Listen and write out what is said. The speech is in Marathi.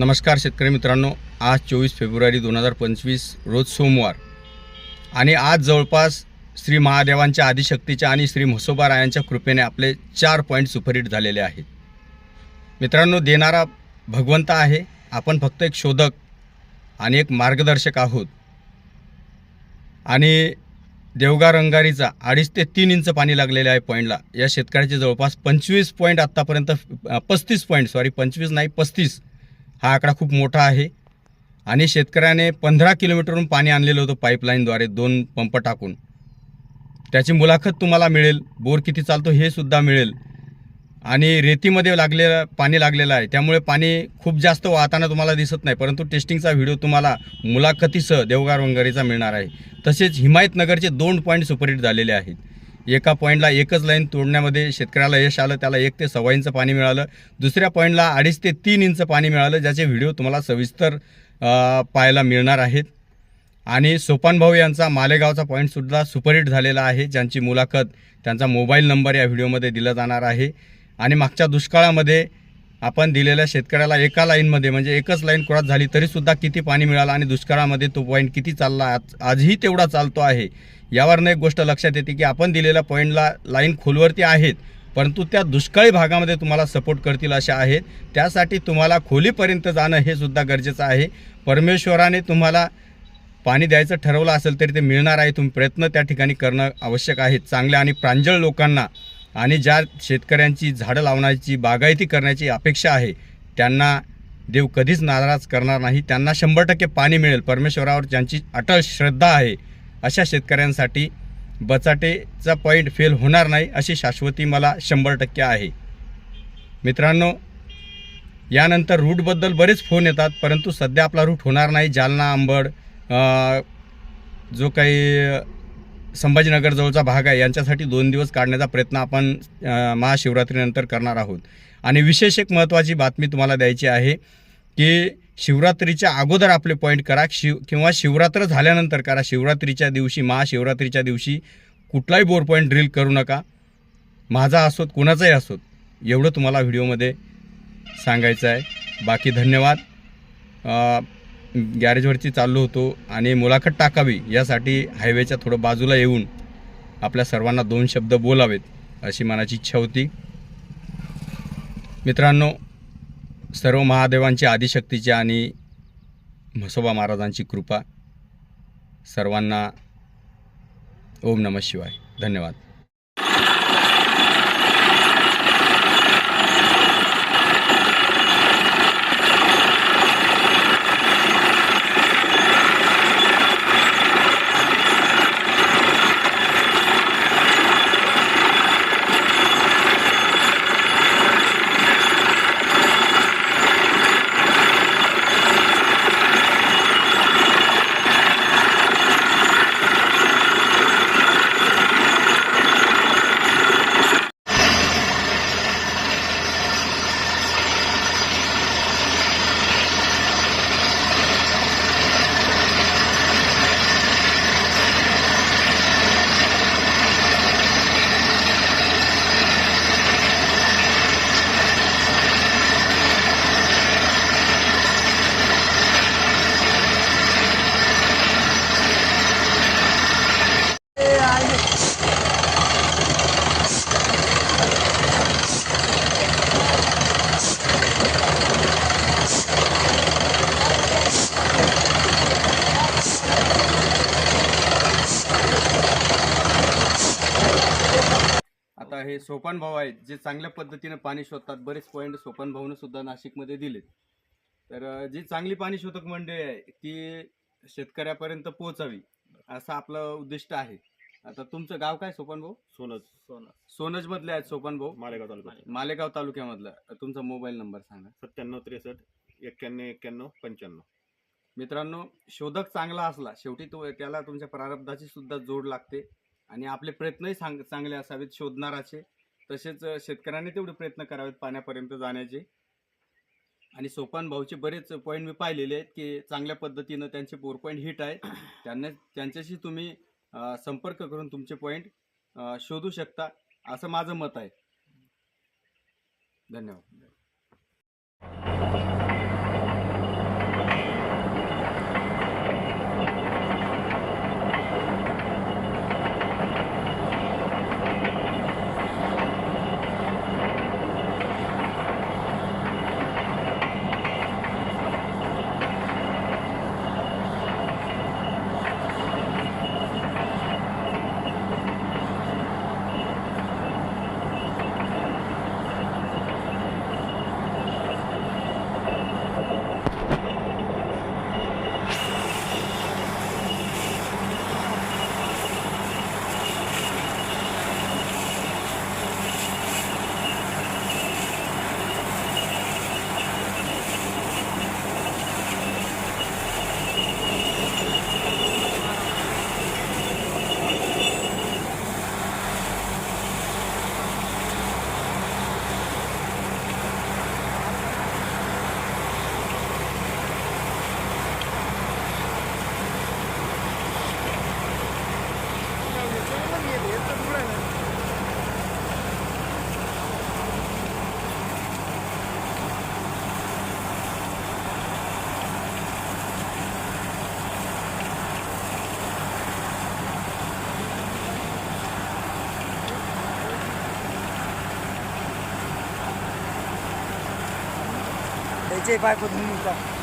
नमस्कार शेतकरी मित्रांनो आज चोवीस फेब्रुवारी दोन हजार पंचवीस रोज सोमवार. आणि आज जवळपास श्री महादेवांच्या आदिशक्तीच्या आणि श्री म्हसोबा रायांच्या कृपेने आपले चार पॉईंट सुपरहिट झालेले आहेत. मित्रांनो देणारा भगवंत आहे. आपण फक्त एक शोधक आणि एक मार्गदर्शक आहोत. आणि देवगा रंगारीचा अडीच ते तीन इंच पाणी लागलेले आहे पॉईंटला या शेतकऱ्याचे जवळपास पंचवीस पॉईंट आत्तापर्यंत पस्तीस पॉईंट सॉरी पंचवीस नाही पस्तीस हा आकडा खूप मोठा आहे. आणि शेतकऱ्याने पंधरा किलोमीटरवरून पाणी आणलेलं होतं पाईपलाईनद्वारे दोन पंप टाकून. त्याची मुलाखत तुम्हाला मिळेल बोर किती चालतो हे सुद्धा मिळेल. आणि रेतीमध्ये लागलेलं पाणी लागलेलं आहे. त्यामुळे पाणी खूप जास्त वाहताना तुम्हाला दिसत नाही परंतु टेस्टिंगचा व्हिडिओ तुम्हाला मुलाखतीसह देवगार वंगारीचा मिळणार आहे. तसेच हिमायतनगरचे दोन पॉईंट सुपरहिट झालेले आहेत. एका पॉईंटला एकच लाईन तोडण्यामध्ये शेतकऱ्याला यश आलं त्याला एक ते सव्वा इंच पाणी मिळालं. दुसऱ्या पॉईंटला अडीच ते तीन इंच पाणी मिळालं ज्याचे व्हिडिओ तुम्हाला सविस्तर पाहायला मिळणार आहेत. आणि सोपान भाऊ यांचा मालेगावचा पॉईंटसुद्धा सुपरहिट झालेला आहे ज्यांची मुलाखत त्यांचा मोबाईल नंबर या व्हिडिओमध्ये दिला जाणार आहे. आणि मागच्या दुष्काळामध्ये आपण दिलेल्या शेतकऱ्याला एका लाईनमध्ये म्हणजे एकच लाईन क्रॉस झाली तरीसुद्धा किती पाणी मिळालं आणि दुष्काळामध्ये तो पॉईंट किती चालला आज आजही तेवढा चालतो आहे. यावरनं एक गोष्ट लक्षात येते की आपण दिलेल्या पॉईंटला लाईन खोलवरती आहेत परंतु त्या दुष्काळी भागामध्ये तुम्हाला सपोर्ट करतील अशा आहेत. त्यासाठी तुम्हाला खोलीपर्यंत जाणं हे सुद्धा गरजेचं आहे. परमेश्वराने तुम्हाला पाणी द्यायचं ठरवलं असेल तरी ते मिळणार आहे. तुम्ही प्रयत्न त्या ठिकाणी करणं आवश्यक आहे. चांगल्या आणि प्रांजळ लोकांना आणि ज्या शेतकऱ्यांची झाडं लावण्याची बागायती करण्याची अपेक्षा आहे त्यांना देव कधीच नाराज करणार नाही. त्यांना शंभर टक्के पाणी मिळेल. परमेश्वरावर ज्यांची अटळ श्रद्धा आहे अशा शेतकऱ्यांसाठी बचाटेचा पॉईंट फेल होणार नाही अशी शाश्वती मला शंभर टक्के आहे. मित्रांनो यानंतर रूटबद्दल बरेच फोन येतात परंतु सध्या आपला रूट होणार नाही. जालना अंबड जो काही संभाजीनगरजवळचा भाग आहे. यांच्यासाठी दोन दिवस काढण्याचा प्रयत्न आपण महाशिवरात्रीनंतर करणार आहोत. आणि विशेष एक महत्त्वाची बातमी तुम्हाला द्यायची आहे की शिवरात्रीच्या अगोदर आपले पॉईंट करा. शिव किंवा शिवरात्र झाल्यानंतर करा. शिवरात्रीच्या दिवशी महाशिवरात्रीच्या दिवशी कुठलाही बोर पॉईंट ड्रिल करू नका. माझा असोत कुणाचाही असोत एवढं तुम्हाला व्हिडिओमध्ये सांगायचं आहे. बाकी धन्यवाद. गॅरेजवरती चाललो होतो आणि मुलाखत टाकावी यासाठी हायवेच्या थोडं बाजूला येऊन आपल्या सर्वांना दोन शब्द बोलावेत अशी मनाची इच्छा होती. मित्रांनो सर्व महादेवांची आदिशक्तीची आणि म्हसोबा महाराजांची कृपा सर्वांना ओम नमः शिवाय. धन्यवाद. आता हे सोपान भाऊ आहेत जे चांगल्या पद्धतीने पाणी शोधतात. बरेच पॉईंट सोपान भाऊनं सुद्धा नाशिकमध्ये दिलेत. तर जी चांगली पाणी शोधक मंडळी आहे ती शेतकऱ्यापर्यंत पोहोचावी असं आपलं उद्दिष्ट आहे. आता तुमचं गाव काय सोपान भाऊ? सोनच सोन सोनज मधले आहेत सोपान भाऊ? मालेगाव तालुका मालेगाव तालुक्यामधला. तुमचा मोबाईल नंबर सांगा. सत्त्याण्णव त्रेसष्ट एक्क्याण्णव एक्क्याण्णव पंच्याण्णव. मित्रांनो शोधक चांगला असला शेवटी तो त्याला तुमच्या प्रारब्धाची सुद्धा जोड लागते. आणि आपले प्रयत्नही सांग चांगले असावेत शोधणाराचे. तसेच शेतकऱ्यांनी तेवढे प्रयत्न करावेत पाण्यापर्यंत जाण्याचे. आणि सोपान भाऊचे बरेच पॉईंट मी पाहिलेले आहेत की चांगल्या पद्धतीनं त्यांचे बोर पॉईंट हिट आहेत. त्यांना त्यांच्याशी तुम्ही संपर्क करून तुमचे पॉईंट शोधू शकता असं माझं मत आहे. धन्यवाद. 这块不能录的。